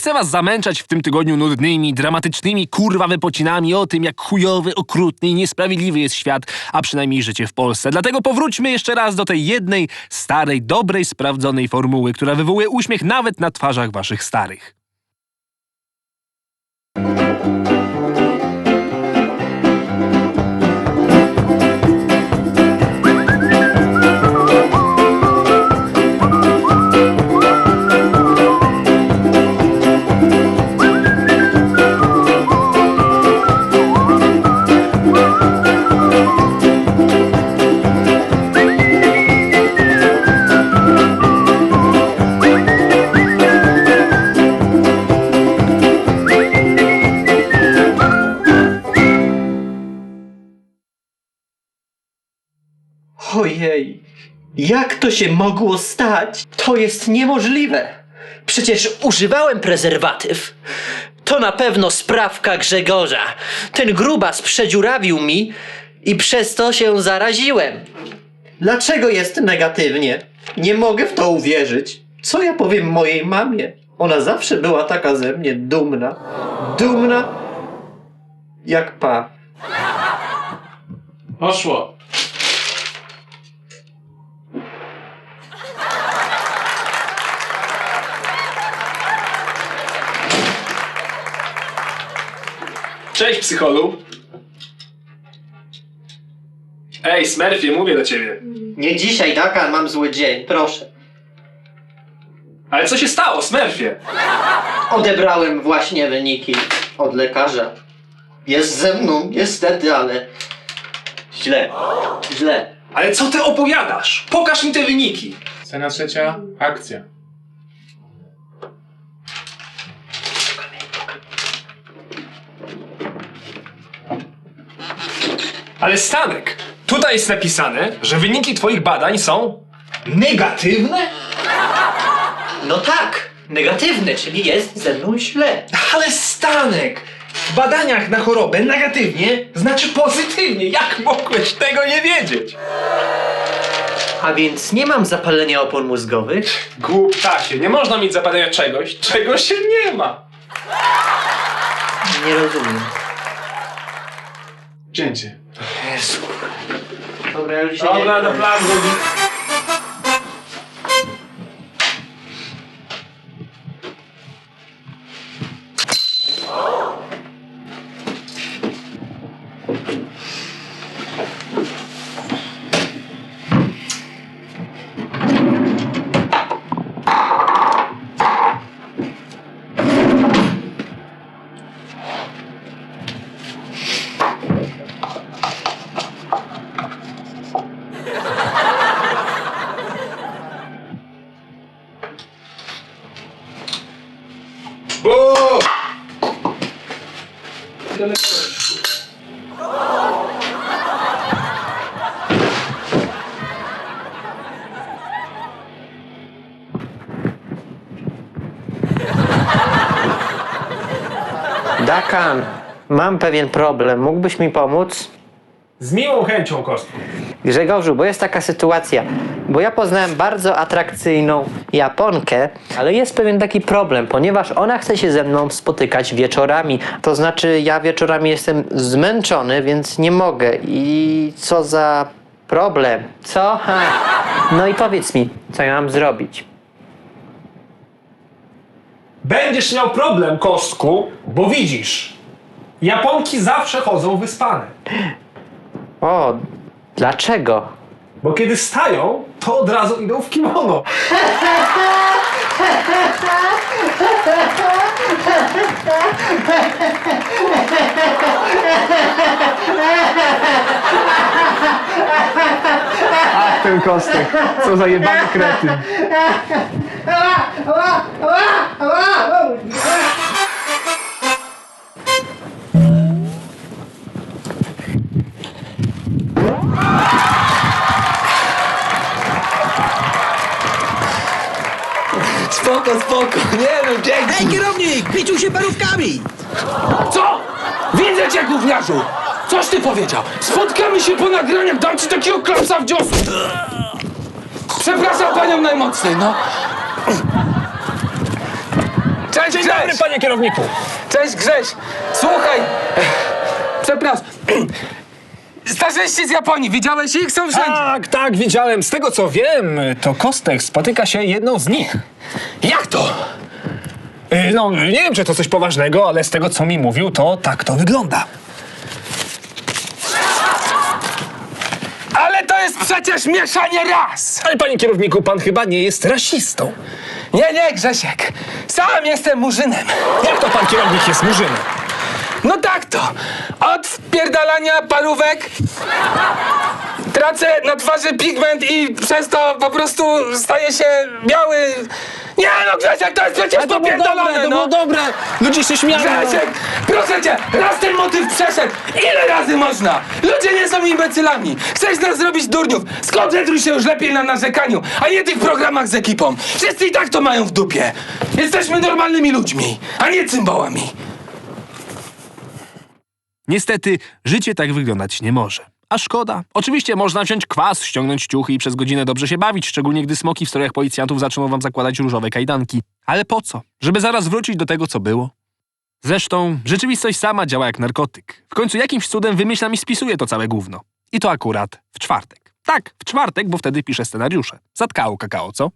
chcę was zamęczać w tym tygodniu nudnymi, dramatycznymi kurwa wypocinami o tym, jak chujowy, okrutny i niesprawiedliwy jest świat, a przynajmniej życie w Polsce. Dlatego powróćmy jeszcze raz do tej jednej, starej, dobrej, sprawdzonej formuły, która wywołuje uśmiech nawet na twarzach waszych starych. Jak to się mogło stać? To jest niemożliwe. Przecież używałem prezerwatyw. To na pewno sprawka Grzegorza. Ten grubas przedziurawił mi i przez to się zaraziłem. Dlaczego jest negatywnie? Nie mogę w to uwierzyć. Co ja powiem mojej mamie? Ona zawsze była taka ze mnie dumna. Dumna jak pa. Poszło. Cześć, psycholu. Ej, Smurfie, mówię do ciebie. Nie dzisiaj, tak? Mam zły dzień, proszę. Ale co się stało, Smurfie? Odebrałem właśnie wyniki od lekarza. Jest ze mną, niestety, ale źle. Źle. Ale co ty opowiadasz? Pokaż mi te wyniki. Scena trzecia, akcja. Ale Stanek, tutaj jest napisane, że wyniki twoich badań są negatywne? No tak, negatywny, czyli jest ze mną źle. Ale Stanek, w badaniach na chorobę negatywnie znaczy pozytywnie. Jak mogłeś tego nie wiedzieć? A więc nie mam zapalenia opon mózgowych. Głuptasie, nie można mieć zapalenia czegoś, czego się nie ma. Nie rozumiem. Cięcie. Jezu. Dobra, ja już się Dobra, Dakan, mam pewien problem. Mógłbyś mi pomóc? Z miłą chęcią, Kostku. Grzegorzu, bo jest taka sytuacja, bo ja poznałem bardzo atrakcyjną Japonkę, ale jest pewien taki problem, ponieważ ona chce się ze mną spotykać wieczorami. To znaczy, ja wieczorami jestem zmęczony, więc nie mogę. I co za problem? Co? Ha. No i powiedz mi, co ja mam zrobić? Będziesz miał problem, Kostku, bo widzisz, Japonki zawsze chodzą wyspane. O, dlaczego? Bo kiedy stają, to od razu idą w kimono. Ach, ten kostek. Co za jebany kretyn. Spoko, spoko, nie no, dzięki. Hej, kierownik, picił się parówkami. Co? Widzę cię, gówniarzu! Coś ty powiedział? Spotkamy się po nagraniach, dam ci takiego klapsa w dziosło! Przepraszam panią najmocniej, no. Cześć, Dzień Grześ! dobry, panie kierowniku. Cześć Grześ! Słuchaj! Przepraszam. Starzyści z Japonii, widziałeś ich? Są wszędzie. Tak, tak, widziałem. Z tego co wiem, to Kostek spotyka się jedną z nich. Jak to? Y, No, nie wiem, czy to coś poważnego, ale z tego co mi mówił, to tak to wygląda. Ale to jest przecież mieszanie ras! Ale panie kierowniku, pan chyba nie jest rasistą. Nie, nie, Grzesiek. Sam jestem murzynem. Jak to pan kierownik jest murzynem? No tak to. Od wpierdalania parówek tracę na twarzy pigment i przez to po prostu staję się biały. Nie no, Grzesiek, to jest przecież popierdolone, no. dobre. Ludzie się śmiali. Grzesiek, proszę cię, raz ten motyw przeszedł. Ile razy można? Ludzie nie są imbecylami. Chcesz nas zrobić durniów. Skoncentruj się już lepiej na narzekaniu, a nie tych programach z ekipą. Wszyscy i tak to mają w dupie. Jesteśmy normalnymi ludźmi, a nie cymbałami. Niestety, życie tak wyglądać nie może. A szkoda. Oczywiście można wziąć kwas, ściągnąć ciuchy i przez godzinę dobrze się bawić, szczególnie gdy smoki w strojach policjantów zaczną wam zakładać różowe kajdanki. Ale po co? Żeby zaraz wrócić do tego, co było? Zresztą, rzeczywistość sama działa jak narkotyk. W końcu jakimś cudem wymyślam i spisuję to całe gówno. I to akurat w czwartek. Tak, w czwartek, bo wtedy piszę scenariusze. Zatkało kakao, co?